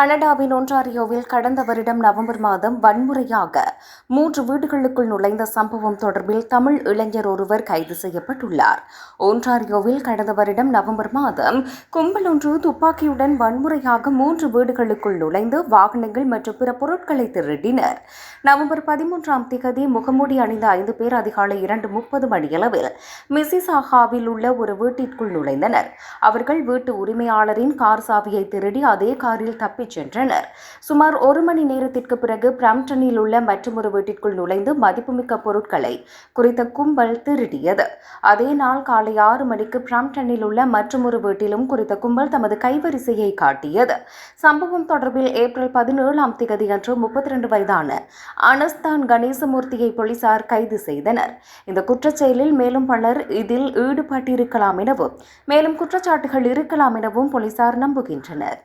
கனடாவின் ஒன்றாரியோவில் கடந்த வருடம் நவம்பர் மாதம் வன்முறையாக மூன்று வீடுகளுக்குள் நுழைந்த சம்பவம் தொடர்பில் தமிழ் இளைஞர் ஒருவர் கைது செய்யப்பட்டுள்ளார். ஒன்றாரியோவில் கடந்த வருடம் நவம்பர் மாதம் கும்பல் ஒன்று துப்பாக்கியுடன் வன்முறையாக மூன்று வீடுகளுக்குள் நுழைந்து வாகனங்கள் மற்றும் பிற பொருட்களை திருடினர். நவம்பர் பதிமூன்றாம் திகதி முகமூடி அணிந்த ஐந்து பேர் அதிகாலை இரண்டு முப்பது மணியளவில் மிசிசாகாவில் உள்ள ஒரு வீட்டிற்குள் நுழைந்தனர். அவர்கள் வீட்டு உரிமையாளரின் கார் சாவியை திருடி அதே காரில் தப்பிச் சென்றனர். சுமார் ஒரு மணி நேரத்திற்கு பிறகு பிராம்டனில் உள்ள மற்றொரு வீட்டிற்குள் நுழைந்து மதிப்புமிக்க பொருட்களை குறித்த கும்பல் திருடியது. அதே நாள் காலை ஆறு மணிக்கு பிராம்டனில் உள்ள மற்றொரு வீட்டிலும் குறித்த கும்பல் தமது கைவரிசையை காட்டியது. சம்பவம் தொடர்பில் ஏப்ரல் பதினேழாம் தேதியன்று முப்பத்தி ரெண்டு வயதான அனஸ்தான் கணேசமூர்த்தியை போலீசார் கைது செய்தனர். இந்த குற்றச்செயலில் மேலும் பலர் இதில் ஈடுபட்டிருக்கலாம் எனவும் மேலும் குற்றச்சாட்டுகள் இருக்கலாம் எனவும் போலீசார் நம்புகின்றனர்.